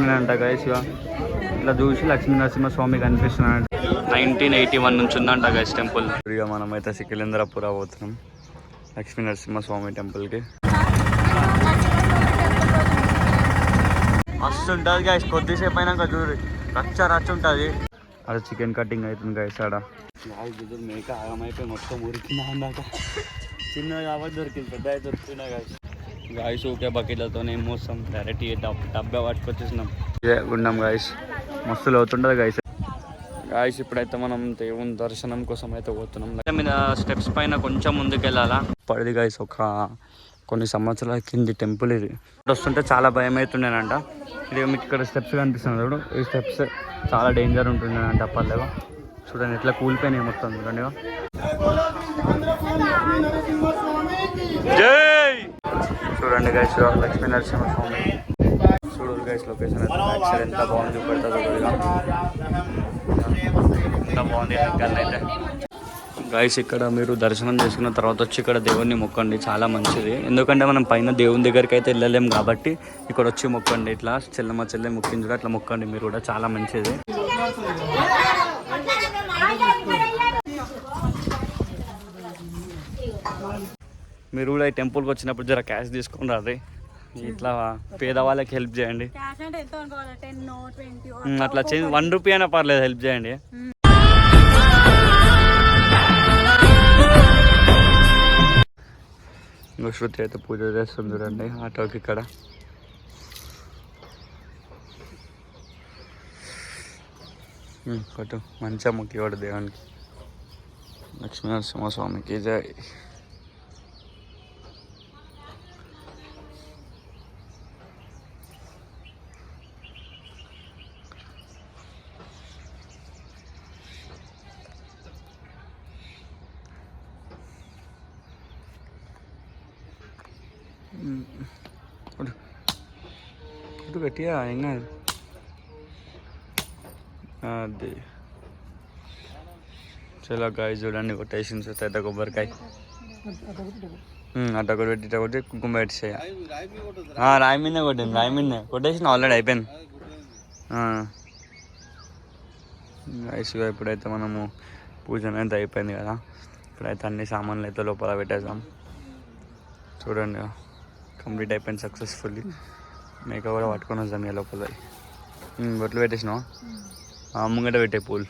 కనిపిస్తున్నాయంట guys ఇక ఇట్లా చూసి లక్ష్మీ నరసింహ స్వామి కనిపిస్తున్నాయంట నైన్టీన్ ఎయిటీ వన్ నుంచి ఉందంట గైస్ టెంపుల్ ఇక మనమైతే సికిలేంద్రపుర పోతున్నాం లక్ష్మీ నరసింహ స్వామి టెంపుల్కి. మస్తు ఉంటుంది గైస్ కొద్దిసేపు అయినాక చూడు రచ్చ రచ్చ ఉంటుంది. అక్కడ చికెన్ కటింగ్ అవుతుంది గైస్ ఆడ. మేక ఆగమైపోయి మొత్తం ఉరికిందా అందాక చిన్న కాబట్టి దొరికింది పెద్ద అయితే దొరుకుతున్నా గైస్ గాయస్ ఊకే బకెట్లతో ఏం మోస్తాం డైరెక్ట్ డబ్ డబ్బా పట్టుకొచ్చేసినాం ఇదే ఉన్నాం గాయస్ మస్తు అవుతుంటుంది గాయస్ గాయస్ ఇప్పుడైతే మనం దేవుని దర్శనం కోసం అయితే పోతున్నాం. మీద స్టెప్స్ పైన కొంచెం ముందుకు వెళ్ళాలా పడిది గాయస్ ఒక కొన్ని సంవత్సరాల కింది టెంపుల్ ఇది. వస్తుంటే చాలా భయం అవుతుండేనంట. ఇది మీకు ఇక్కడ స్టెప్స్ కనిపిస్తుంది చూడు. ఈ స్టెప్స్ చాలా డేంజర్ ఉంటుండేనంట పల్లెగా చూడండి ఎట్లా కూలిపోయినాయి మొత్తం చూడండి చూడండి గైస్ లక్ష్మీ నరసింహ స్వామి. చూడు గైస్ లొకేషన్ అయితే ఎంత బాగుంది చూపెడతా చూడగా ఎంత బాగుంది అయితే. గైస్ ఇక్కడ మీరు దర్శనం చేసుకున్న తర్వాత వచ్చి ఇక్కడ దేవుణ్ణి మొక్కండి చాలా మంచిది. ఎందుకంటే మనం పైన దేవుని దగ్గరికి అయితే వెళ్ళలేం కాబట్టి ఇక్కడ వచ్చి మొక్కండి ఇట్లా చెల్లమ్మ చెల్లె మొక్కించుగా అట్లా మొక్కండి మీరు కూడా చాలా మంచిది. మీరు కూడా ఈ టెంపుల్కి వచ్చినప్పుడు జర క్యాష్ తీసుకొని రాదు. ఇట్లా పేదవాళ్ళకి హెల్ప్ చేయండి. అట్లా చే వన్ రూపీ అయినా పర్లేదు హెల్ప్ చేయండి. ఇంకో శృతి అయితే పూజ చేస్తుంది చూడండి ఆటోకి ఇక్కడ. కొట్టు. మంచిగా మొక్కివాడు దేవునికి. లక్ష్మీ నరసింహస్వామికి జై. కొట్టు. గట్టిగా ఏం కాదు. అది. చాలా కాయ చూడండి కొట్టేసింది సార్ పెద్ద కొబ్బరికాయ. అట్ట ఒకటి పెట్టి ఒకటి కొట్టి కుంకుమ పెట్టేసాయ. రాయి మీద కొట్టింది రాయి మీద. కొట్టేసిన ఆల్రెడీ అయిపోయింది. రైస్గా ఇప్పుడైతే మనము పూజ అనేది అయిపోయింది కదా. ఇప్పుడైతే అన్ని సామాన్లు అయితే లోపల పెట్టేసాం చూడండి. కంప్లీట్ అయిపోయింది సక్సెస్ఫుల్లీ. మేక కూడా పట్టుకొని వస్తాం ఇక లోపల. బొట్లు పెట్టేసినావా? ముంగట పెట్టే పూలు.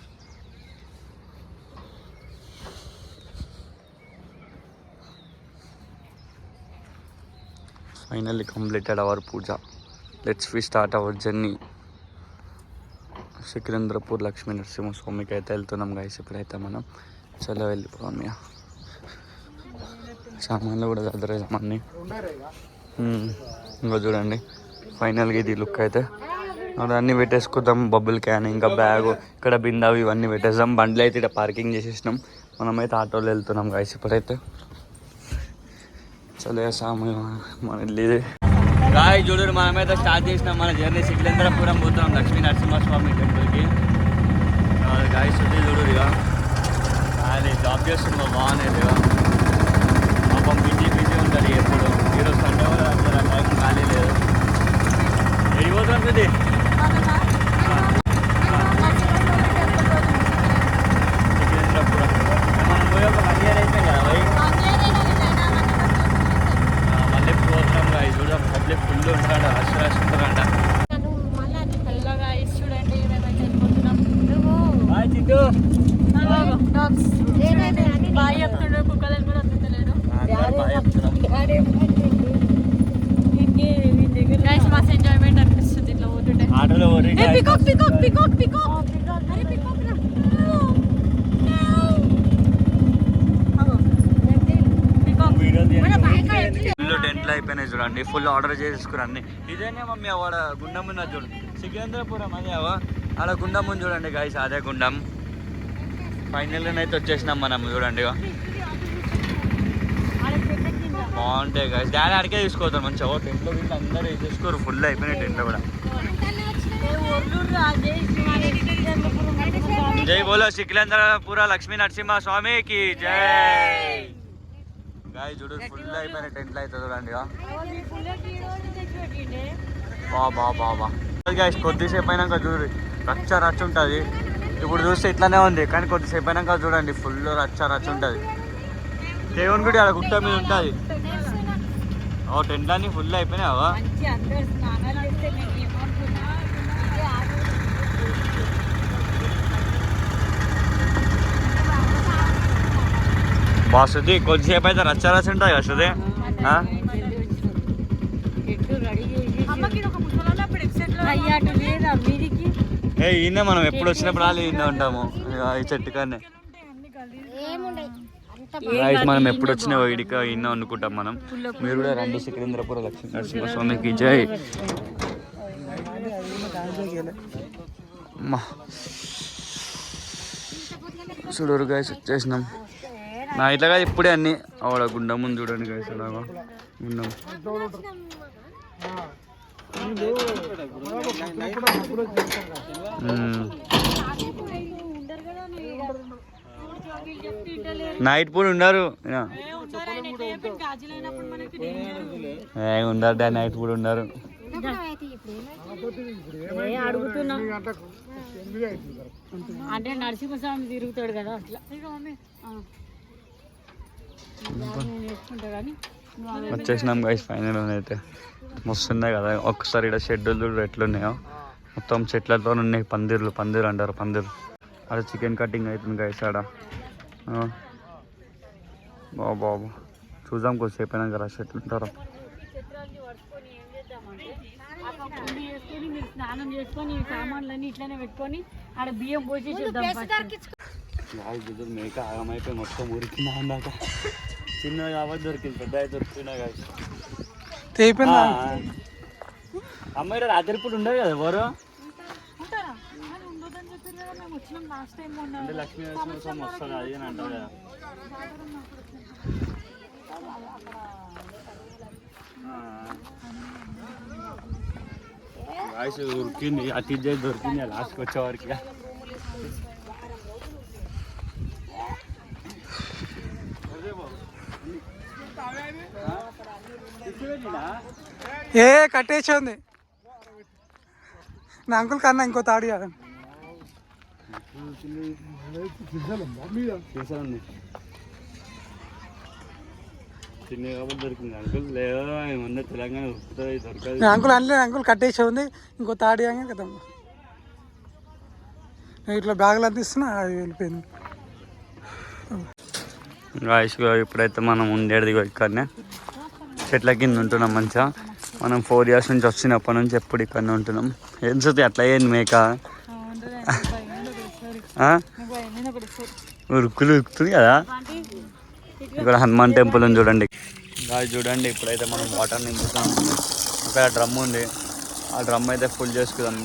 Finally completed our puja. Let's we start our journey Sikindrapur Lakshmi నరసింహస్వామికి అయితే వెళ్తున్నాం గైస్ ఇప్పుడైతే మనం. చలో వెళ్ళిపోదాం ఇక. సామాన్లు కూడా చదివేసాం అన్నీ. ఇంకా చూడండి. ఫైనల్గా ఇది లుక్ అయితే. అన్నీ పెట్టేసుకుందాం. బబుల్ క్యాన్ ఇంకా బ్యాగ్ ఇక్కడ బిందావి ఇవన్నీ పెట్టేద్దాం బండ్లు అయితే ఇక్కడ పార్కింగ్ చేసేసినాం. మనమైతే ఆటోలో వెళ్తున్నాం కాసి ఇప్పుడైతే. చలే సాము మన ఇల్లు గాయ చూడు మనమైతే స్టార్ట్ చేసినాం. మన జర్నీ సికింద్రపురం పోతున్నాం. లక్ష్మీ నరసింహస్వామి టెంపుల్కి. గాయ చూడు చూడు ఇక జాబ్ చేస్తున్నాం బాగున్నాయి ఇక పాపం బిజీ బిజీ ఉంటుంది ఎప్పుడు ఈరోజు సండే వల్ల అసలు టైం ఖాళీ లేదు వెళ్ళిపోతున్నాం ఇది సికింద్రపురం మనం పోయి ఒక వన్ ఇయర్ అయిపోయింది కదా పోయి మళ్ళీ పోతున్నాం గాయ చూద్దాం పబ్లిక్ ఫుల్ ఉంటాడ రష్ రష్ చిట్టు బాగా చెప్తుండే కుక్కలను కూడా వద్దలేడు గైస్ మస్తు ఎంజాయ్మెంట్ అనిపిస్తుంది ఇట్లా పోతుంటే ఆటోలో పికాక్ పికాక్ పికాక్ పికాక్. అరే పికాక్ రా. ఫుల్ టెంట్లు అయిపోయినాయి చూడండి. ఫుల్ ఆర్డర్ చేసుకురు అన్ని. ఇదేనే మమ్మీ ఆడ గుండం ఉన్నది చూడు. సికింద్రపురం అదే అవా ఆడ గుండం ఉంది చూడండి గాయస్ అదే గుండం. ఫైనల్ అయితే వచ్చేసినాం మనం చూడండి. బాగుంటాయి గాయస్ డాడీ ఆడికే తీసుకోతాం మంచిగా. టెంట్లో వీళ్ళు అందరూ వేసేసుకోరు. ఫుల్ అయిపోయినాయి టెంట్లో కూడా. జై బోలో సికిలేంద్రపుర లక్ష్మీ నరసింహ స్వామికి జై. గాయ చూడు ఫుల్ అయిపోయిన టెంట్లు అయితే చూడండి బాబా బాబా బా కొద్దిసేపు అయినాక చూడు రచ్చ రచ్చ ఉంటుంది. ఇప్పుడు చూస్తే ఇట్లానే ఉంది కానీ కొద్దిసేపు అయినాక చూడండి ఫుల్ రచ్చ రచ్చ ఉంటుంది. దేవుని గుడి ఆడ గుట్ట మీద ఉంటుంది. ఓ టెంట్లన్నీ ఫుల్ అయిపోయినావా మంచి అందరు స్నానాలు చేస్తే నేను ఏమనుకున్నా ఇదే ఆడు. బా శృతి కొద్దిసేపు అయితే రచ్చ రచ్చ ఉంటుంది కదా శృతి ఏ ఈయన మనం ఎప్పుడు వచ్చినప్పుడు వాళ్ళు ఈయన ఉంటాము. ఇక ఈ చెట్టు కానీ మనం ఎప్పుడు వచ్చినా ఇడిక ఈయన వండుకుంటాం మనం. మీరు కూడా రండి సికింద్రపుర లక్ష్మీ నరసింహస్వామికి జై. చూడరు గాయస్ వచ్చేసినాం. నా ఇట్లా కాదు ఇప్పుడే అన్ని. ఆవిడ గుండం ముందు చూడండి గాయస్ అలాగా. గుండం నైట్ పూట ఉండరు. ఉండరు డా నైట్ పూట ఉండరు. అంటే నరసింహస్వామి తిరుగుతాడు కదా అట్లా ఆ. నేను వేసుకుంటా కానీ నువ్వు అలా వచ్చేసినాం గైస్ ఫైనల్ అయితే. మస్తున్నాయి కదా. ఒక్కసారి ఇక్కడ షెడ్యూల్ చూడు ఎట్లున్నాయో. మొత్తం చెట్లతో ఉన్నాయి. పందిర్లు పందిరు అంటారు పందిరు అక్కడ చికెన్ కటింగ్ అవుతుంది గైస్ ఆడ. బాబు బాబు చూద్దాం కొద్దిసేపు అయినా కదా చెట్లు ఉంటారు స్నానం చేసుకొని ఈ సామాన్లన్నీ ఇట్లానే పెట్టుకొని ఆడ బియ్యం పోసి మేక ఆగమైపోయి మొత్తం ఉరికినా అన్నాక చిన్నగా కాబట్టి దొరికింది పెద్ద గాయస్ తేయిపోయిందా అమ్మాయి రాత్రి పూట ఉండదు కదా ఎవరు? ఉంటారా? అది ఉండదని చెప్పారు కదా మేము వచ్చినాం లాస్ట్ టైం మొన్న. అంటే లక్ష్మీ నరసింహస్వామి వస్తుంది అది అని అంటారు కదా. వాయిస్ దొరికింది అతి చేసి దొరికింది లాస్ట్కి వచ్చేవారికి ఏ కట్టేసి ఉంది నా అంకుల్ కన్నా ఇంకో తాడు దొరికింది. అంకుల్ లేదా? ఏమన్నా తెలంగాణ ఉరుకుతుంది దొరకదు. నా అంకుల్ కట్టేసి ఉంది ఇంకో తాడు కదా. నేను ఇట్లా బ్యాగులు అందిస్తున్నా అది వెళ్ళిపోయింది. రాయిస్గా ఇప్పుడైతే మనం ఉండేది ఇక్కడనే. చెట్ల కింద ఉంటున్నాం మంచిగా. మనం ఫోర్ ఇయర్స్ నుంచి వచ్చినప్పటి నుంచి ఎప్పుడు ఇక్కడనే ఉంటున్నాం. ఏం చూస్తే అట్లా అయ్యింది మేక? ఉరుకులు ఉరుకుతుంది కదా? ఇక్కడ హనుమాన్ టెంపుల్ ఉంది చూడండి. అది చూడండి ఇప్పుడైతే మనం వాటర్ నింపుతాం అక్కడ డ్రమ్ ఉంది. ఆ డ్రమ్ అయితే ఫుల్ చేసుకుందాం.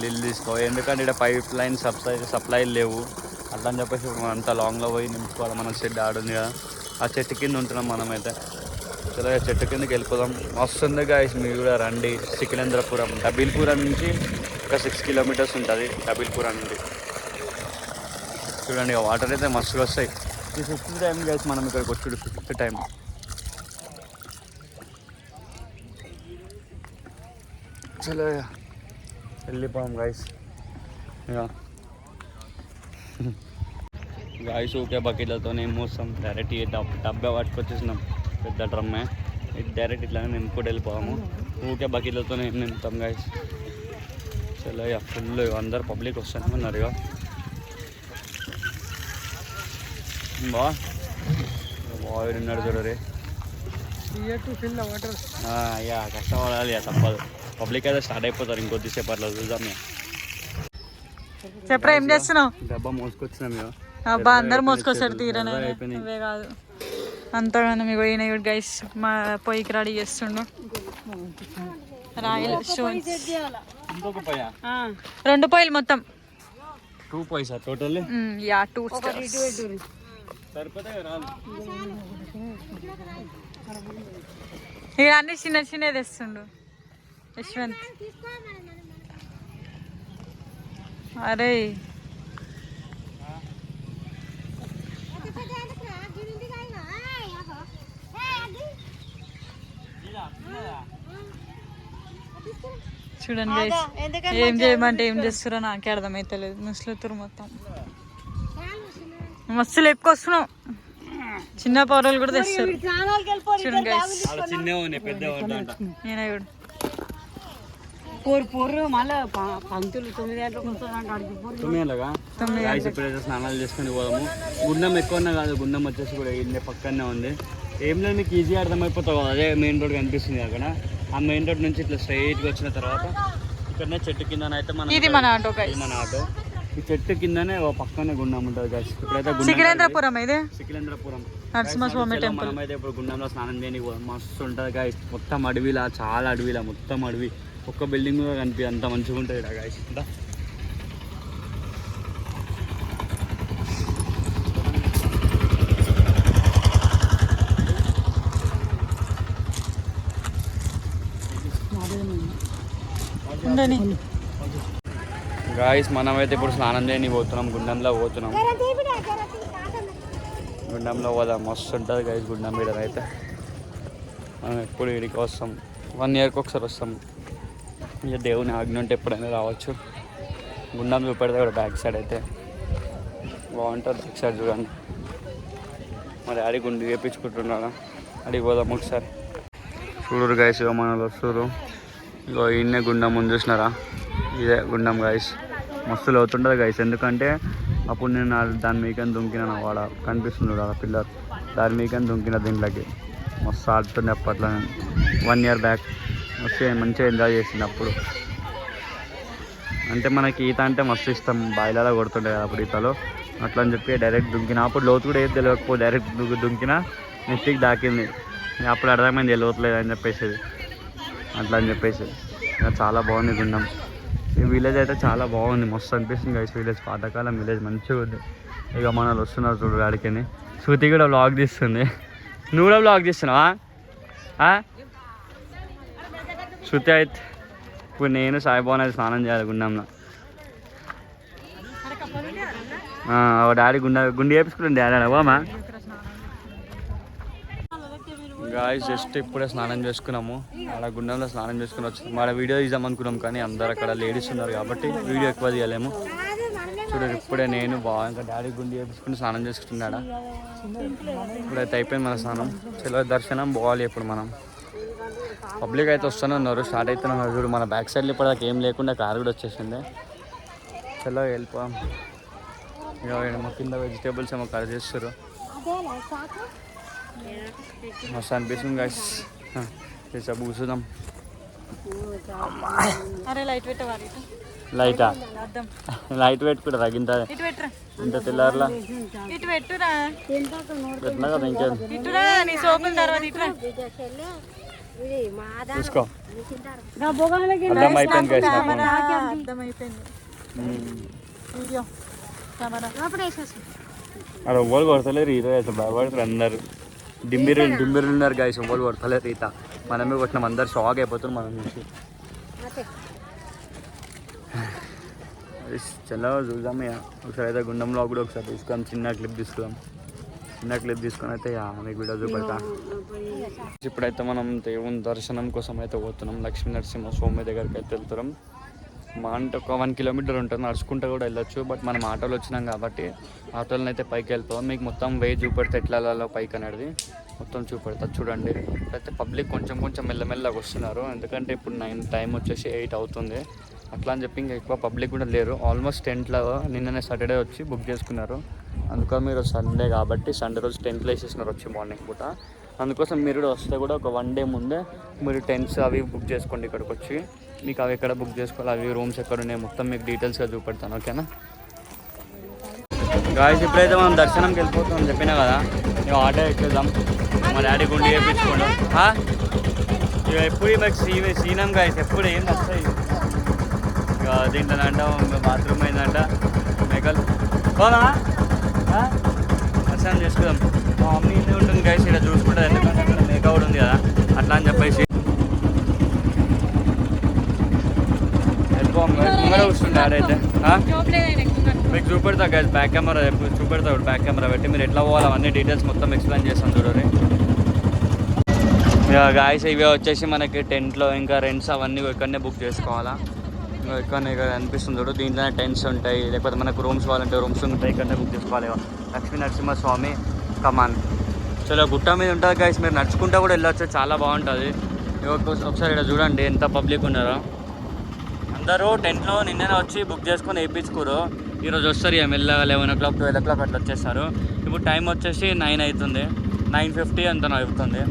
నీళ్ళు తీసుకో. ఎందుకంటే ఇక్కడ పైప్ లైన్ సప్లై సప్లై లేవు. అట్లా అని చెప్పేసి ఇప్పుడు మనం అంత లాంగ్లో పోయి నింపుకోవాలి. మన షెడ్ ఆడుంది కదా. ఆ చెట్టు కింద ఉంటున్నాం మనమైతే. అయితే సరే ఆ చెట్టు కిందకి వెళ్ళిపోదాం. వస్తుంది గాయస్ మీరు కూడా రండి. సికిలేంద్రపురం డబిల్పురం నుంచి ఒక సిక్స్ కిలోమీటర్స్ ఉంటుంది డబిల్పురం నుండి. చూడండి వాటర్ అయితే మస్తుగా వస్తాయి. ఈ ఫిఫ్త్ టైం గైస్ మనం ఇక్కడికి వచ్చుడు. ఫిఫ్త్ టైం చలో వెళ్ళిపోయాం గైస్ ఇక గాయస్ ఊకే బకెట్లతో ఏం మోస్తాం డైరెక్ట్ ఈ డబ్ డబ్బా పట్టుకొచ్చేసినాం పెద్ద డ్రమ్మే ఇది డైరెక్ట్ ఇట్లానే నింపుకుంటూ వెళ్ళిపోయాము. ఊకే బకెట్లతో ఏం నింపుతాం గాయస్ చలో ఇక ఫుల్ అందరు పబ్లిక్ వస్తూనే ఉన్నారు ఇక బా. బాగా ఉన్నాడు చూడరే. టు ఫిల్ వాటర్ అయ్యా కష్టపడాలి ఇక తప్పదు. పబ్లిక్ అయితే స్టార్ట్ అయిపోతారు ఇంకొద్దిసేపు అట్లా చూద్దాం ఇక. చెప్పరా ఏం చేస్తున్నావు? డబ్బా మోసుకొచ్చినాం ఇక అబ్బా అందరు మోసుకొస్తారు తీరనే. ఇవే కాదు. అంతగానో మీకు పోయినాయి కూడా గైస్ మా పొయ్యికి రెడీ చేస్తుండు. Royal stones. పయ్యా? రెండు పొయ్యిలు మొత్తం. టూ పైసా టోటల్ మ్, యా టూ ఇక్కడ అన్ని చిన్న చిన్నవి తెస్తుండు. యశ్వంత్. అరే. చూడండి. ఏం చేయమంటే ఏం చేస్తారో నాకే అర్థమైతలేదు. ముసలుతురు మొత్తం. మస్తు లేపుకొస్తున్నాం. చిన్న పౌరలు కూడా తెస్తారు. చూడండి నేనే కూడా. పోరు పోరు మళ్ళీ పంతులు తొమ్మిది గంటలకు స్నానాలు చేసుకొని పోదాము. గుండం ఎక్కువ ఉన్నా కాదు గుండం వచ్చేసి కూడా ఇల్లే పక్కనే ఉంది. ఏం లేదు మీకు ఈజీగా అర్థమైపోతావు కదా. అదే మెయిన్ రోడ్ కనిపిస్తుంది అక్కడ. ఆ మెయిన్ రోడ్ నుంచి ఇట్లా స్ట్రైట్గా వచ్చిన తర్వాత ఇక్కడనే చెట్టు మనం ఇది మన ఆటో ఇది గైస్ మన ఆటో. ఈ చెట్టు కిందనే ఓ పక్కనే గుండం ఉంటుంది గాయస్ ఇప్పుడైతే ఇది? సికిలేంద్రపురం నరసింహస్వామి చలో, మనమైతే ఇప్పుడు గుండంలో స్నానం చేయడానికి పోదాం. మస్తు ఉంటుంది గాయస్ మొత్తం అడవిలా చాలా అడవిలా మొత్తం అడవి. ఒక్క బిల్డింగ్ కూడా కనిపి అంత మంచిగా ఉంటుంది ఇక్కడ గాయస్ ఉండని. గాయస్ మనమైతే ఇప్పుడు స్నానం చేయని పోతున్నాం గుండంలో పోతున్నాం. గుండంలో పోదాం మస్తు ఉంటుంది గాయస్ గుండం మీద అయితే. మనం ఎప్పుడు ఇడికి వస్తాం. వన్ ఇయర్కి ఒకసారి వస్తాం. ఇక దేవుని ఆజ్ఞ ఉంటే ఎప్పుడైనా రావచ్చు. గుండం చూపెడితే కూడా బ్యాక్ సైడ్ అయితే బాగుంటుంది. బ్యాక్ సైడ్ చూడండి. మరి ఆడి గుండు చేపించుకుంటున్నాడా. అడిగి పోదాం ఒకసారి. చూడరు గాయస్ ఇక మనలో వస్తురు ఇగో ఈయన్నే గుండం ముందు చూసినారా? ఇదే గుండం గాయస్ మస్తు లోతుంటుంది గాయస్ ఎందుకంటే అప్పుడు నేను దాని మీకని దుంకిన వాడ కనిపిస్తుంది ఆ పిల్లర్. దాని మీకని దుంకిన దీంట్లోకి. మస్తు ఆడుతుండే అప్పట్లో వన్ ఇయర్ బ్యాక్ మస్తు మంచిగా ఎంజాయ్ చేసింది అప్పుడు. అంటే మనకి ఈత అంటే మస్తు ఇష్టం. బాయిలలో కొడుతుండే కదా అప్పుడు ఈతలో. అట్లా అని చెప్పి డైరెక్ట్ దుంకిన. అప్పుడు లోతు కూడా ఏది తెలియకపో డైరెక్ట్ దుంకిన నెత్తికి దాకింది. అప్పుడు అర్థమైంది లోతులేదు అని చెప్పేసేది. చెప్పేసి అట్లా అని చెప్పేసి చాలా బాగుంది గుండం. ఈ విలేజ్ అయితే చాలా బాగుంది. మస్తు అనిపిస్తుంది గైస్ విలేజ్ పాతకాలం విలేజ్ మంచిగా ఉంది. ఇక మనలు వస్తున్నారు చూడు గాడికని శృతి కూడా బ్లాగ్ తీస్తుంది. నువ్వు కూడా బ్లాగ్ తీస్తున్నావా? శృతి అయితే ఇప్పుడు నేను సాయిబాబు అనేది స్నానం చేయాలి గుండంలో ఆ, డాడీ గుండె గుండె వేపించుకుంటుంది డాడీ అవ్వమా గాయ జస్ట్ ఇప్పుడే స్నానం చేసుకున్నాము. అలా గుండంలో స్నానం చేసుకుని వచ్చి మన వీడియో తీద్దాం అనుకున్నాం కానీ అందరు అక్కడ లేడీస్ ఉన్నారు కాబట్టి వీడియో ఎక్కువ తీయలేము. చూడండి ఇప్పుడే నేను బాగా ఇంకా డాడీ గుండి వేపించుకుని స్నానం చేసుకుంటున్నాడా? ఇప్పుడైతే అయిపోయింది మన స్నానం. చలో దర్శనం పోవాలి ఇప్పుడు మనం? పబ్లిక్ అయితే వస్తూనే ఉన్నారు స్టార్ట్ అవుతున్నారు చూడు. మన బ్యాక్ సైడ్లో ఇప్పటిదాకా ఏం లేకుండా కార్ కూడా వచ్చేసింది. చలో వెళ్ళిపోయాం ఇక కింద వెజిటేబుల్స్ ఏమో కట్ చేస్తారు మస్తు అనిపిస్తుంది గాయస్ చేసా కూర్చుదాం అరే లైట్ లైటా? పెట్టుకుంటా తగ్గింత ఇంత తెల్లారులా? పెట్టినా కదా ఇంకేం? చూసుకో. అర్థమైపోయింది అక్కడ ఎవ్వరు కొడతలేరు ఈత అసలు భయపడతారు అందరు. డింబిరు డింబిరు ఉన్నారు గాయస్ ఎవ్వరు కొడతలేరు ఈత. మనమే కొట్టినాం అందరు షాక్ అయిపోతున్నారు మనం నుంచి చలో చూద్దాం ఇక. ఒకసారి అయితే గుండంలో కూడా ఒకసారి తీసుకుందాం చిన్న క్లిప్ తీసుకుందాం. చిన్న క్లిప్ తీసుకొని అయితే మీకు వీడియో చూపెడతా. ఇప్పుడైతే మనం దేవుని దర్శనం కోసం అయితే పోతున్నాం. లక్ష్మీ నరసింహ స్వామి దగ్గరికి అయితే వెళ్తున్నాం. మా అంటే ఒక వన్ కిలోమీటర్ ఉంటుంది నడుచుకుంటూ కూడా వెళ్ళొచ్చు. బట్ మనం ఆటోలో వచ్చినాం కాబట్టి ఆటోలను అయితే పైకి వెళ్తాం. మీకు మొత్తం వే చూపెడితే ఎట్లా వెళ్ళాలో పైకి అనేది మొత్తం చూపెడతా. చూడండి. అయితే పబ్లిక్ కొంచెం కొంచెం మెల్లమెల్లగా వస్తున్నారు. ఎందుకంటే ఇప్పుడు నైన్ టైం వచ్చేసి ఎయిట్ అవుతుంది. అట్లా అని చెప్పి ఇంకా ఎక్కువ పబ్లిక్ కూడా లేరు. ఆల్మోస్ట్ టెంట్లో నిన్ననే సాటర్డే వచ్చి బుక్ చేసుకున్నారు. అందుకని మీరు సండే కాబట్టి సండే రోజు టెంట్లో వేసేసినారు వచ్చి మార్నింగ్ పూట. అందుకోసం మీరు కూడా వస్తే కూడా ఒక వన్ డే ముందే మీరు టెంట్స్ అవి బుక్ చేసుకోండి ఇక్కడికి వచ్చి. మీకు అవి ఎక్కడ బుక్ చేసుకోవాలి అవి రూమ్స్ ఎక్కడ ఉన్నాయి మొత్తం మీకు డీటెయిల్స్గా చూపెడతాను ఓకేనా గాయస్ ఇప్పుడైతే మనం దర్శనంకి వెళ్ళిపోతాం చెప్పినా కదా? మేము ఆటో ఎక్కేద్దాం. మా డాడీ గుండి చేయించుకోండి ఇక ఎప్పుడు మాకు సీ సీనం గాయస్ ఎప్పుడు ఏం వస్తాయి ఇక దీంట్లో అంట బాత్రూమ్ అయిందంట మేకల్. పోనా దర్శనం చేసుకుందాం. మా మమ్మీ ఇంటి ఉంటుంది గైస్ ఇక్కడ చూసుకుంటుంది ఎందుకంటే అక్కడ మేక కూడా ఉంది కదా. అట్లా అని చెప్పేసి. వెళ్ళిపోం ముంగడ కూర్చుండే ఆడైతే. మీకు చూపెడతా గైస్ బ్యాక్ కెమెరా చూపెడతా బ్యాక్ కెమెరా పెట్టి. మీరు ఎట్లా పోవాలి అవన్నీ డీటెయిల్స్ మొత్తం ఎక్స్ప్లెయిన్ చేస్తాను చూడండి గాయస్ ఇవి వచ్చేసి మనకి టెంట్లో ఇంకా రెంట్స్ అవన్నీ ఇక్కడనే బుక్ చేసుకోవాలా. ఇంకా ఇక్కడ అనిపిస్తుంది చూడు. దీంట్లోనే టెంట్స్ ఉంటాయి. లేకపోతే మనకు రూమ్స్ కావాలంటే రూమ్స్ ఉంటాయి. ఇక్కడనే బుక్ చేసుకోవాలి లక్ష్మీ నరసింహస్వామి కమాన్ చాలా గుట్ట మీద ఉంటుంది గైస్ మీరు నడుచుకుంటా కూడా వెళ్ళొచ్చు. చాలా బాగుంటుంది. ఇగో ఒకసారి ఇక్కడ చూడండి. ఎంత పబ్లిక్ ఉన్నారో. అందరూ టెంట్లో నిన్ననే వచ్చి బుక్ చేసుకొని వేయించుకోరు ఈరోజు వస్తారు ఇక మెల్లగా eleven o'clock twelve o'clock అట్లా వచ్చేస్తారు. ఇప్పుడు టైం వచ్చేసి నైన్ అవుతుంది. నైన్ ఫిఫ్టీ అంత అవుతుంది.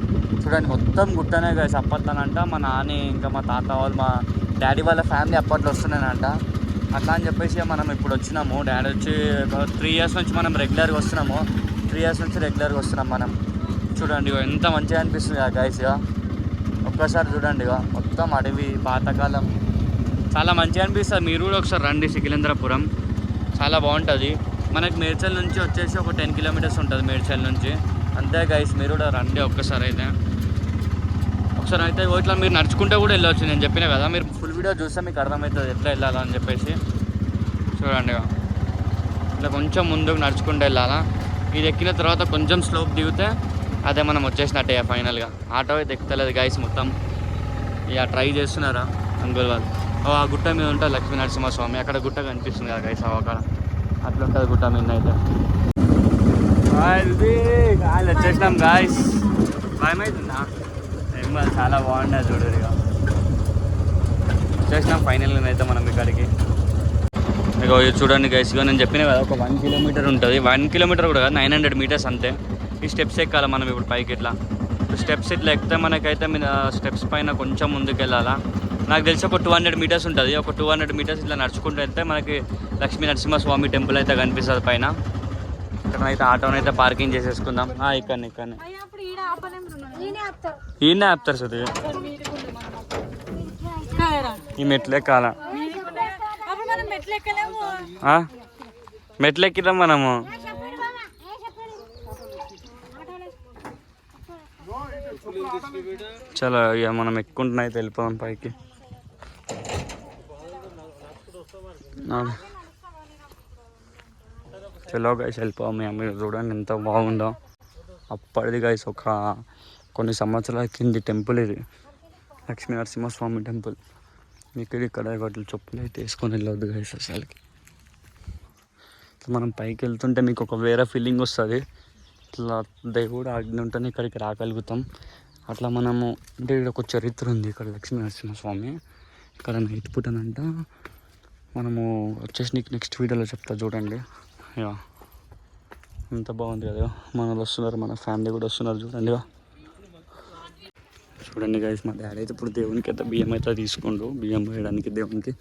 చూడండి మొత్తం గుట్టనే కలిసి అప్పట్లోనంట మా నాని ఇంకా మా తాత వాళ్ళు మా డాడీ వాళ్ళ ఫ్యామిలీ అప్పట్లో వస్తున్నానంట. అట్లా అని చెప్పేసి ఇక మనం ఇప్పుడు వచ్చినాము. డాడీ వచ్చి త్రీ ఇయర్స్ నుంచి మనం రెగ్యులర్గా వస్తున్నాము. త్రీ ఇయర్స్ నుంచి రెగ్యులర్గా వస్తున్నాం మనం. చూడండి ఇగో ఎంత మంచిగా అనిపిస్తుంది ఆ గైస్ ఇక ఒక్కసారి చూడండి మొత్తం అడవి పాతకాలం. చాలా మంచిగా అనిపిస్తుంది. మీరు కూడా ఒకసారి రండి సికిలేంద్రపురం చాలా బాగుంటుంది. మనకి మేడ్చల్ నుంచి వచ్చేసి ఒక టెన్ కిలోమీటర్స్ ఉంటుంది మేడ్చల్ నుంచి. అంతే గైస్ మీరు కూడా రండి ఒక్కసారి అయితే. ఒకసారి అయితే ఇట్లా మీరు నడుచుకుంటే కూడా వెళ్ళవచ్చు నేను చెప్పిన కదా. మీరు ఫుల్ వీడియో చూస్తే మీకు అర్థమవుతుంది ఎట్లా వెళ్ళాలని చెప్పేసి. చూడండి ఇట్లా కొంచెం ముందుకు నడుచుకుంటూ వెళ్ళాలా. ఇది ఎక్కిన తర్వాత కొంచెం స్లోప్ దిగితే అదే మనం వచ్చేసినట్టే ఫైనల్గా ఆటో అయితే ఎక్కుతలేదు గైస్ మొత్తం. ఇక ట్రై చేస్తున్నారా అంకుల్ వాళ్ళు? ఓ ఆ గుట్ట మీద ఉంటుంది లక్ష్మీ నరసింహస్వామి అక్కడ గుట్ట కనిపిస్తుంది కదా గైస్ అక్కడ. అట్లా ఉంటుంది గుట్ట మీద అయితే. వచ్చేసినాం గాయస్ భయమవుతుందా ఏం చాలా బాగుంటుంది చూడరు ఇక వచ్చేసినాం ఫైనల్ అయితే మనం ఇక్కడికి. ఇక చూడండి గైస్ నేను చెప్పిన కదా ఒక వన్ కిలోమీటర్ ఉంటుంది. వన్ కిలోమీటర్ కూడా కాదు నైన్ హండ్రెడ్ మీటర్స్ అంతే. ఈ స్టెప్స్ ఎక్కాలి మనం ఇప్పుడు పైకి ఇట్లా? స్టెప్స్ ఇట్లా ఎక్కితే మనకైతే మీద స్టెప్స్ పైన కొంచెం ముందుకు వెళ్ళాలా నాకు తెలిసి ఒక టూ హండ్రెడ్ మీటర్స్ ఉంటుంది. ఒక టూ హండ్రెడ్ మీటర్స్ ఇట్లా నడుచుకుంటూ వెళ్తే మనకి లక్ష్మీ నరసింహస్వామి టెంపుల్ అయితే కనిపిస్తుంది పైన. ఇక్కడనైతే ఆటోనైతే పార్కింగ్ చేసేసుకుందాం. ఆ, ఇక్కడనే ఇక్కడనే. అప్పుడు ఈడ ఆపలేం ఈయనే ఆపుతారు. సుధీర్. ఈ మెట్లు ఎక్కాల అప్పుడు మనం మెట్లు ఎక్కిద్దాం మనము. చలో ఇక మనం ఎక్కుంటున్నా అయితే వెళ్ళిపోదాం పైకి. చలో గైస్ వెళ్ళిపోదాం మేము మీరు చూడండి ఎంత బాగుందో అప్పటిది గైస్ ఒక కొన్ని సంవత్సరాల కింది టెంపుల్ ఇది. లక్ష్మీ నరసింహస్వామి టెంపుల్ మీకు ఇక్కడ వాటి చెప్పులు అయితే వేసుకొని వెళ్ళొద్దు గైస్ అసలుకి. మనం పైకి వెళ్తుంటే మీకు ఒక వేరే ఫీలింగ్ వస్తుంది. ఇట్లా దేవుడు ఆజ్ఞ ఉంటేనే ఇక్కడికి రాగలుగుతాం. అట్లా మనము అంటే ఇక్కడ ఒక చరిత్ర ఉంది ఇక్కడ లక్ష్మీ నరసింహస్వామి. ఇక్కడ నైట్ పుట్టనంట మనము వచ్చేసి నీకు నెక్స్ట్ వీడియోలో చెప్తా చూడండి. యా ఎంత బాగుంది కదా మన వాళ్ళు వస్తున్నారు మన ఫ్యామిలీ కూడా వస్తున్నారు చూడండి చూడండి గైస్ మా డాడీ అయితే ఇప్పుడు దేవునికి అయితే బియ్యం అయితే తీసుకుండు. బియ్యం వేయడానికి దేవునికి.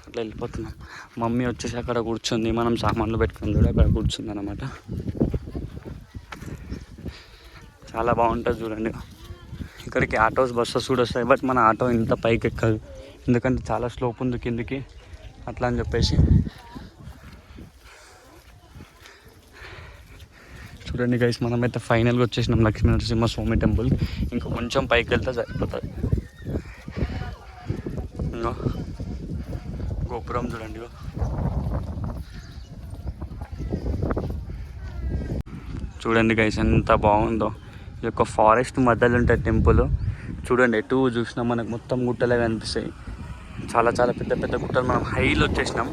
అట్లా వెళ్ళిపోతున్నాం. మమ్మీ వచ్చేసి అక్కడ కూర్చుంది. మనం సామాన్లు పెట్టుకుని కూడా అక్కడ కూర్చుంది అనమాట చాలా బాగుంటుంది చూడండి ఇక్కడికి ఆటోస్ బస్సెస్ కూడా వస్తాయి. బట్ మన ఆటో ఇంత పైకి ఎక్కదు ఎందుకంటే చాలా స్లోప్ ఉంది కిందికి. అట్లా అని చెప్పేసి. చూడండి గైస్ మనమైతే ఫైనల్గా వచ్చేసినాం లక్ష్మీ నరసింహ స్వామి టెంపుల్ ఇంకా కొంచెం పైకి వెళ్తే సరిపోతుంది. గోపురం చూడండి చూడండి గైస్ ఎంత బాగుందో. ఈ యొక్క ఫారెస్ట్ మధ్యలో ఉంటుంది టెంపుల్ చూడండి ఎటు చూసినా మనకు మొత్తం గుట్టలే కనిపిస్తాయి. చాలా చాలా పెద్ద పెద్ద గుట్టలు. మనం హైలో వచ్చేసినాం.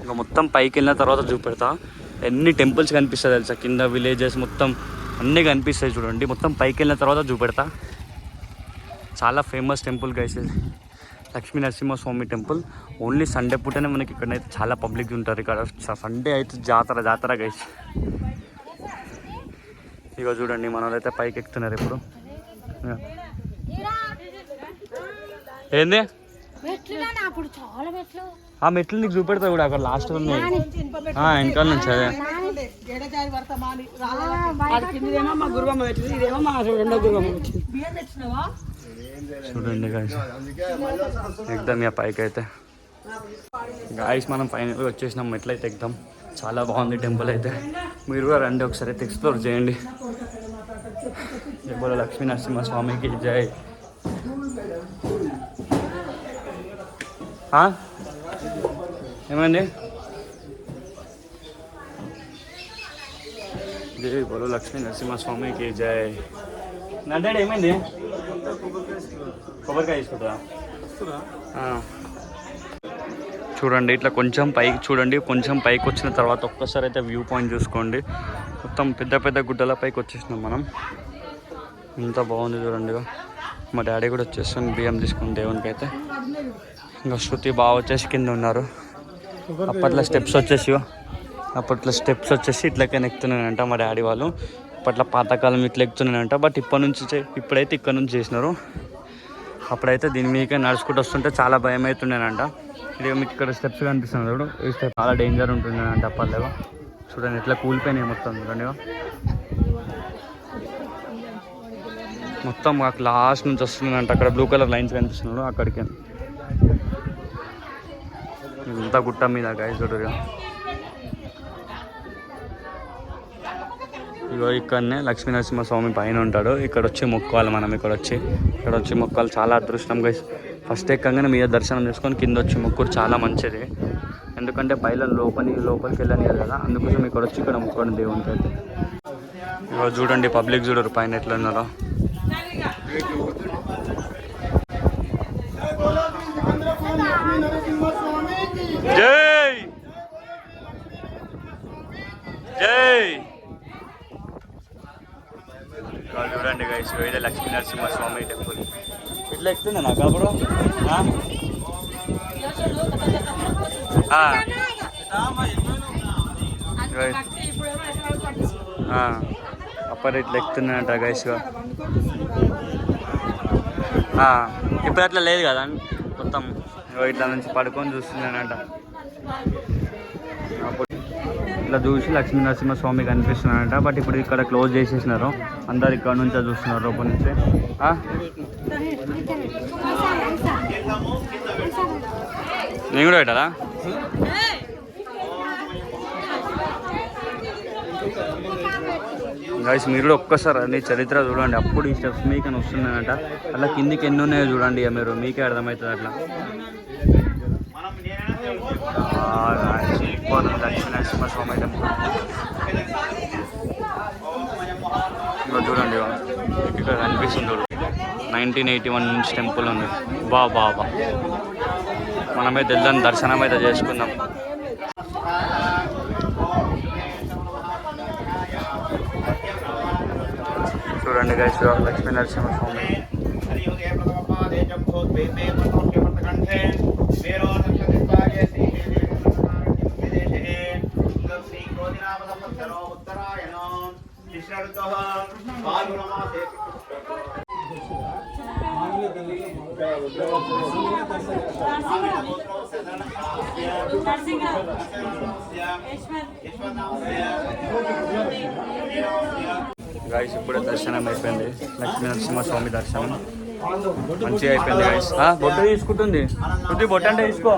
ఇంకా మొత్తం పైకి వెళ్ళిన తర్వాత చూపెడతా. ఎన్ని టెంపుల్స్ కనిపిస్తాయి తెలుసా? కింద విలేజెస్ మొత్తం అన్నీ కనిపిస్తాయి చూడండి. మొత్తం పైకి వెళ్ళిన తర్వాత చూపెడతా. చాలా famous temple guys Lakshmi Narasimhaswamy temple only Sunday పూటనే మనకి ఇక్కడైతే చాలా పబ్లిక్ ఉంటారు. ఇక్కడ సండే అయితే జాతర జాతర గైస్ ఇక చూడండి మన అయితే పైకి ఎక్కుతున్నారు ఇప్పుడు ఏంది? ఆ మెట్లు నీకు చూపెడతా కూడా అక్కడ లాస్ట్ ఉన్నాయి వెనకాల నుంచి అదే. కిందిదేమో మా గురువమ్మ పెట్టింది. ఇదేమో మా రెండో గురువమ్మ పెట్టింది. చూడండి గాయస్ ఎగ్దాం ఇక పైకి అయితే గాయస్ మనం ఫైనల్ వచ్చేసినాం ఎట్లయితే ఎగ్దాం చాలా బాగుంది టెంపుల్ అయితే. మీరు కూడా రండి ఒకసారి అయితే ఎక్స్ప్లోర్ చేయండి. బోలో లక్ష్మీ నరసింహ స్వామికి జై. ఏమండి ఏమైంది? జై బోలో లక్ష్మీ నరసింహస్వామికి జై. నడ్డాడు ఏమైంది? కొబ్బరికాయ తీసుకుంటా. చూడండి ఇట్లా కొంచెం పైకి చూడండి కొంచెం పైకి వచ్చిన తర్వాత ఒక్కసారి అయితే వ్యూ పాయింట్ చూసుకోండి. మొత్తం పెద్ద పెద్ద గుడ్డల పైకి వచ్చేసినాం మనం. ఎంత బాగుంది చూడండి మా డాడీ కూడా వచ్చేస్తుంది బియ్యం తీసుకుని దేవునికి అయితే ఇంకా శృతి బాగా వచ్చేసి కింద ఉన్నారు. అప్పట్లో స్టెప్స్ వచ్చేసి అప్పట్లో స్టెప్స్ వచ్చేసి ఇట్లకే ఎక్కుతున్నానంట మా డాడీ వాళ్ళు. అప్పట్లో పాతకాలం ఇట్లా ఎక్కుతున్నానంట బట్ ఇప్పటి నుంచి ఇప్పుడైతే ఇక్కడ నుంచి చేసినారు. అప్పుడైతే దీని మీద నడుచుకుంటూ వస్తుంటే చాలా భయం అవుతుండేనంట. ఇది మీకు ఇక్కడ స్టెప్స్ కనిపిస్తుంది చూడు. ఈ స్టెప్ చాలా డేంజర్ ఉంటుండేనంట అప్పట్లో చూడండి ఇట్లా కూలిపోయినాయి మొత్తం చూడండి మొత్తం మాకు లాస్ట్ నుంచి వస్తుందంట. అక్కడ బ్లూ కలర్ లైన్స్ కనిపిస్తున్నాడు అక్కడికి. ఇదంతా గుట్ట మీద గాయ చూడు ఇగో. ఇక్కడనే లక్ష్మీ స్వామి పైన ఉంటాడు ఇక్కడ వచ్చి మొక్కాలి మనం ఇక్కడ వచ్చి ఇక్కడ వచ్చి మొక్కాలి చాలా అదృష్టం గైస్ ఫస్ట్ ఎక్కగానే మీద దర్శనం చేసుకొని కింద వచ్చి మొక్కుడు చాలా మంచిది ఎందుకంటే పైన లోపలి లోపలికి వెళ్ళనియాలి కదా అందుకోసం ఇక్కడ వచ్చి ఇక్కడ మొక్కోండి దేవునికి అయితే ఇగో చూడండి పబ్లిక్ చూడరు పైన ఎట్లా ఉన్నారో జై. జై. ఇక్కడ చూడండి గైస్ ఇదే లక్ష్మీ నరసింహ స్వామి టెంపుల్. ఇట్లా ఎక్కుతుందా నాకు అప్పుడు. అప్పుడు ఇట్లా ఎక్కుతున్నాయంట గైస్ ఇప్పుడు అట్లా లేదు కదా మొత్తం. ఇట్లా నుంచి పడుకొని చూస్తున్నానంట. ఇట్లా చూసి లక్ష్మీ నరసింహ స్వామి కనిపిస్తున్నారంట బట్ ఇప్పుడు ఇక్కడ క్లోజ్ చేసేసినారు. అందరు ఇక్కడ నుంచే చూస్తున్నారు లోపల నుంచి? నేను కూడా పెట్టాలా? గైస్ మీరు కూడా ఒక్కసారి అండి చరిత్ర చూడండి. అప్పుడు ఈ స్టెప్స్ మీకు అని వస్తున్నాయంట. అలా కిందికి ఎన్ని ఉన్నాయో చూడండి ఇక మీరు. మీకే అర్థమవుతుంది అట్లా. బాగా టెంపుల్ చూడండి ఇక్కడ కనిపిస్తుంది చూడు. నైన్టీన్ ఎయిటీ వన్ నుంచి టెంపుల్ ఉంది. బా బా బా. మనమైతే వెళ్దాం. దర్శనం అయితే చేసుకుందాం. చూడండి guys Lakshmi Narasimha guys guys ఇప్పుడే దర్శనం అయిపోయింది. లక్ష్మీ నరసింహ స్వామి దర్శనం. మంచిగా అయిపోయింది గైస్ బొట్టు తీసుకుంటుంది. బుద్ధి బొట్టు అంటే తీసుకో.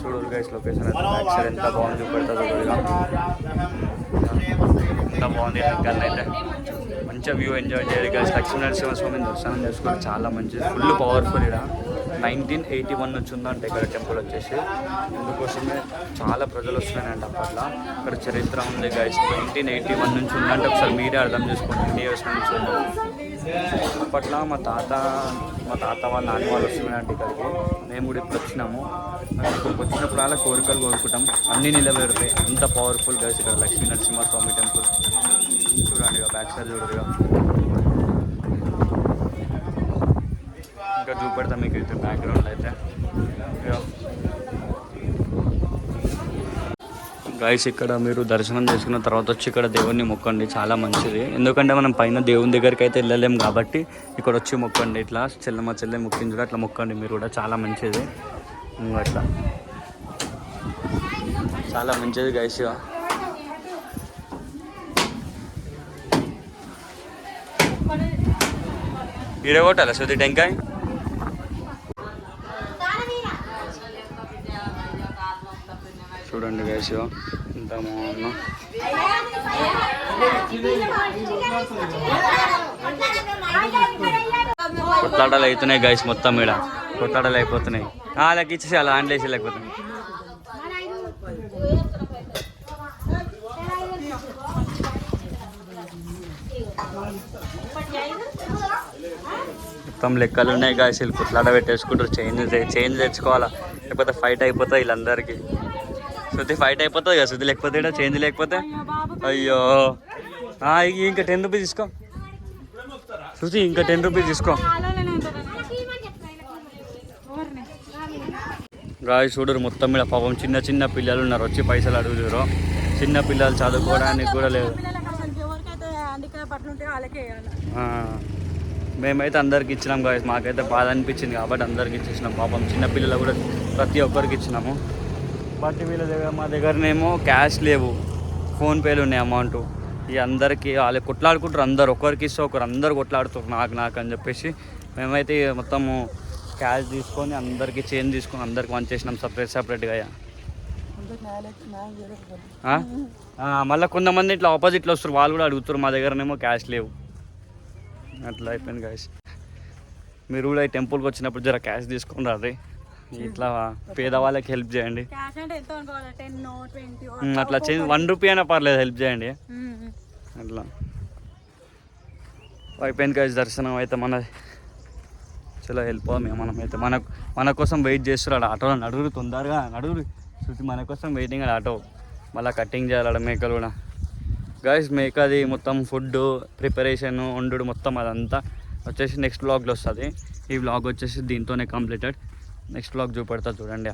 చూడు గైస్ లొకేషన్ అయితే ఎంత బాగుంది చూపెడతా ఎంత బాగుంది వెనకాల అయితే. మంచిగా వ్యూ ఎంజాయ్ చేయాలి గైస్ లక్ష్మీ నరసింహ స్వామిని దర్శనం చేసుకోవాలి చాలా మంచిది. ఫుల్ పవర్ఫుల్ ఇక్కడ నైన్టీన్ ఎయిటీ వన్ నుంచి ఉందంటే ఇక్కడ టెంపుల్ వచ్చేసి. అందుకోసమే చాలా ప్రజలు వస్తున్నాయంట అప్పట్లో. ఇక్కడ చరిత్ర ఉంది గైస్ నైన్టీన్ ఎయిటీ వన్ నుంచి ఉందంటే. ఒకసారి మీరే అర్థం చేసుకోండి. ఎన్ని ఇయర్స్ నుంచి అప్పట్లో మా తాత మా తాత వాళ్ళ నాన్న వాళ్ళు వస్తున్నారంట ఇక్కడికి. మేము కూడా ఇప్పుడు వచ్చినాము. ఇక్కడికి వచ్చినప్పుడు అలా కోరికలు కోరుకుంటాం. అన్నీ నిలబెడతాయి. అంత పవర్ఫుల్ గైస్ ఇక్కడ లక్ష్మీ నరసింహస్వామి టెంపుల్. చూడండి బ్యాక్ సైడ్ చూడరు ఇంకా చూపెడతాం మీకు అయితే బ్యాక్గ్రౌండ్ అయితే. గైస్ ఇక్కడ మీరు దర్శనం చేసుకున్న తర్వాత వచ్చి ఇక్కడ దేవుణ్ణి మొక్కండి చాలా మంచిది. ఎందుకంటే మనం పైన దేవుని దగ్గరికి అయితే వెళ్ళలేము కాబట్టి ఇక్కడ వచ్చి మొక్కండి ఇట్లా చెల్లెమ్మ చెల్లె మొక్కించుడు అట్లా మొక్కండి మీరు కూడా. చాలా మంచిది. ఇంకా అట్లా. చాలా మంచిది గైస్ ఇరగొట్టాలా శృతి టెంకాయ? చూడండి గైస్ ఎంత బాగున్నా. కొట్లాటలు అవుతున్నాయి గైస్ మొత్తం ఈడ. కొట్లాటలు అయిపోతున్నాయి. వాళ్ళకి ఇచ్చేసి అలా ఆండ్లు వేసి లేకపోతున్నాయి మొత్తం లెక్కలు ఉన్నాయి గాయస్ వీళ్ళు కుట్లాట పెట్టేసుకుంటారు. చేంజ్ చేంజ్ తెచ్చుకోవాలా? లేకపోతే ఫైట్ అయిపోతుంది వీళ్ళందరికీ. శృతి ఫైట్ అయిపోతుంది కదా శృతి లేకపోతే చేంజ్ లేకపోతే? అయ్యో. ఇంకా టెన్ రూపీస్ తీసుకో. శృతి ఇంకా టెన్ రూపీస్ తీసుకో. రాయి చూడరు మొత్తం మీద పాపం చిన్న చిన్న పిల్లలు ఉన్నారు. వచ్చి పైసలు అడుగుతారు చిన్న పిల్లలు చదువుకోవడానికి కూడా లేదు. మేమైతే అందరికి ఇచ్చినాం కాదు మాకైతే బాధ అనిపించింది కాబట్టి అందరికి ఇచ్చేసినాం. పాపం చిన్నపిల్లలు కూడా ప్రతి ఒక్కరికి ఇచ్చినాము. బట్ వీళ్ళ దగ్గర మా దగ్గరనేమో క్యాష్ లేవు. ఫోన్పేలు ఉన్నాయి అమౌంట్ ఈ అందరికీ వాళ్ళు కొట్లాడుకుంటారు అందరు. ఒకరికి ఇస్తే ఒకరు అందరు కొట్లాడుతారు. నాకు నాకు అని చెప్పేసి మేమైతే మొత్తము క్యాష్ తీసుకొని అందరికి చేంజ్ తీసుకొని అందరికి మంచి చేసినాం సపరేట్ సపరేట్గా మళ్ళీ కొంతమంది ఇట్లా ఆపోజిట్లో వస్తారు. వాళ్ళు కూడా అడుగుతారు మా దగ్గరనేమో క్యాష్ లేవు. అట్లా అయిపోయింది గాయస్ మీరు కూడా ఈ టెంపుల్కి వచ్చినప్పుడు జర క్యాష్ తీసుకొని రాదు ఇట్లా పేదవాళ్ళకి హెల్ప్ చేయండి. అట్లా చేంజ్ వన్ రూపీ అయినా పర్లేదు హెల్ప్ చేయండి. అట్లా. అయిపోయింది గాయస్ దర్శనం అయితే మనది చలో వెళ్ళిపోదాం ఇక మనం అయితే మన మన కోసం వెయిట్ చేస్తున్నాడు ఆటోలో నడుగురు తొందరగా నడుగురు. చూసి మన కోసం వెయిటింగ్ ఆటో. మళ్ళీ కటింగ్ చేయాలి మేకలు కూడా. గాయస్ మేకది మొత్తం ఫుడ్ ప్రిపరేషన్ వండుడు మొత్తం అదంతా వచ్చేసి నెక్స్ట్ బ్లాగ్లో వస్తుంది. ఈ బ్లాగ్ వచ్చేసి దీంతోనే కంప్లీటెడ్ నెక్స్ట్ బ్లాగ్ చూపెడతా చూడండి